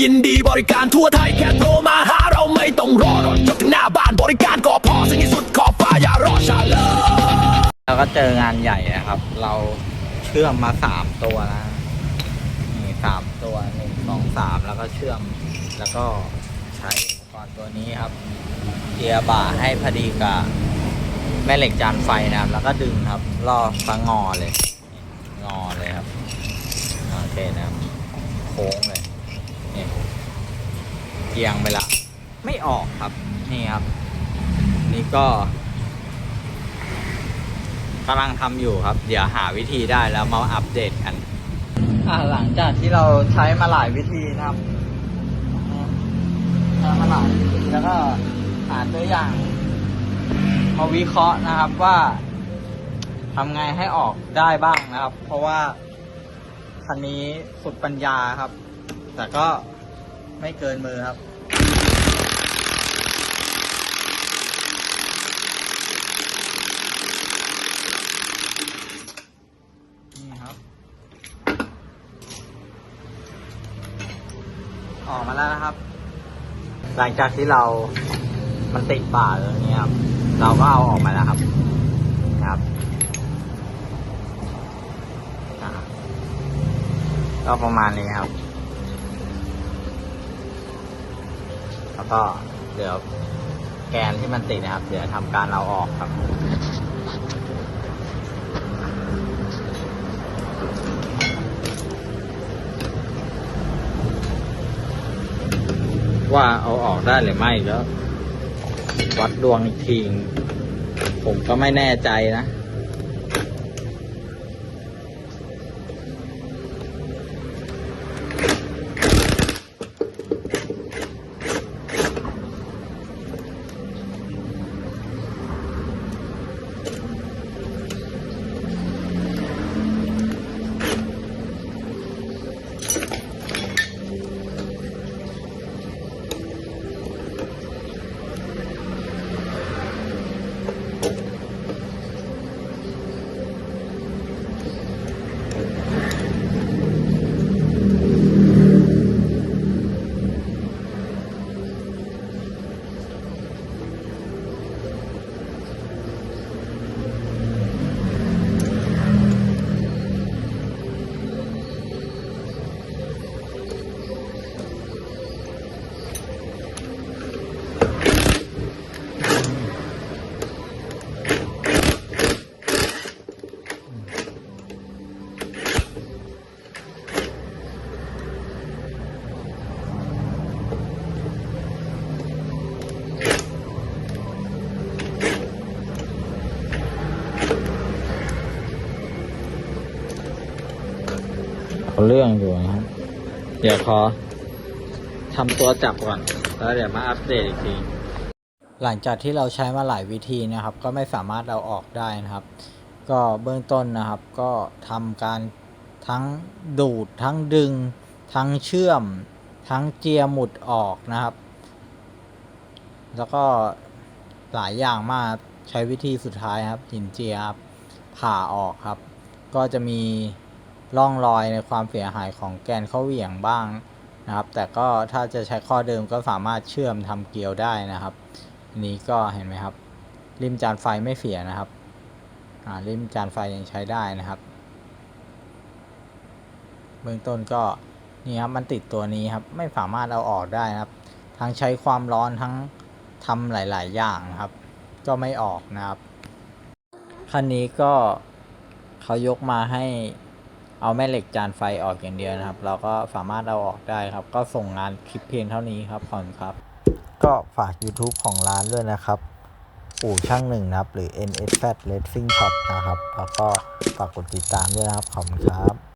ยินดีบริการทั่วไทยแค่โทรมาหาเราไม่ต้องรอรถจบถึงหน้าบ้านบริการก็พอสิ่งที่สุดขอบฟ้าอย่ารอช้าเลยแล้วก็เจองานใหญ่นะครับ เราเชื่อมมาสามตัวนะนี่สามตัวหนึ่งสองสามแล้วก็เชื่อมแล้วก็ใช้อุปกรณ์ตัวนี้ครับเกียร์บ่าให้พอดีกับแม่เหล็กจานไฟนะครับ แล้วก็ดึงครับล่อฟังงอเลย งอเลยครับโอเคนะครับ โค้งเลย กียงไปละ ไม่ออกครับ นี่ครับ นี่ก็กำลังทำอยู่ครับ เดี๋ยวหาวิธีได้แล้วมาอัปเดตกัน อ่าหลังจากที่เราใช้มาหลายวิธีนะครับใช้มาหลายวิธีแล้วก็หาตัวอย่าง มาวิเคราะห์นะครับว่าทำไงให้ออกได้บ้างนะครับ เพราะว่าคันนี้สุดปัญญาครับ แต่ก็ไม่เกินมือครับ ออกมาแล้วนะครับ หลังจากที่เรา มันติดบ่าเลยนี้ครับ เราก็เอาออกมาแล้วครับครับก็ประมาณนี้ครับ แล้วก็เดี๋ยวแกนที่มันติดนะครับ เดี๋ยวทำการเอาออกครับ ว่าเอาออกได้หรือไม่ก็วัดดวงอีกทีผมก็ไม่แน่ใจนะ เอาเรื่องอยู่นะครับ เดี๋ยวขอทำตัวจับก่อน แล้วเดี๋ยวมาอัปเดตอีกที หลังจากที่เราใช้มาหลายวิธีนะครับ ก็ไม่สามารถเอาออกได้นะครับ ก็เบื้องต้นนะครับ ก็ทำการทั้งดูดทั้งดึง ทั้งเชื่อม ทั้งเจียหมุดออกนะครับ แล้วก็หลายอย่างมากใช้วิธีสุดท้ายครับหินเจียครับผ่าออกครับ ก็จะมี ร่องรอยในความเสียหายของแกนเข้าเหวี่ยงบ้างนะครับ แต่ก็ถ้าจะใช้ข้อเดิมก็สามารถเชื่อมทำเกลียวได้นะครับ นี้ก็เห็นไหมครับ ริมจานไฟไม่เสียนะครับอ่าริมจานไฟยังใช้ได้นะครับ เบื้องต้นก็นี่ครับมันติดตัวนี้ครับไม่สามารถเอาออกได้นะครับ ทั้งใช้ความร้อนทั้งทำหลาย ๆ อย่างนะครับ ก็ไม่ออกนะครับคันนี้ก็เขายกมาให้ เอาแม่เหล็กจานไฟออกอย่างเดียวนะครับ เราก็สามารถเอาออกได้ครับ ก็ส่งงานคลิปเพียงเท่านี้ครับขอบครับ ก็ฝาก YouTube ของร้านด้วยนะครับอู่ช่างหนึ่งนะครับ หรือ NSZ Racing Shop นะครับ แล้วก็ฝากกดติดตามด้วยนะครับขอบคุณครับ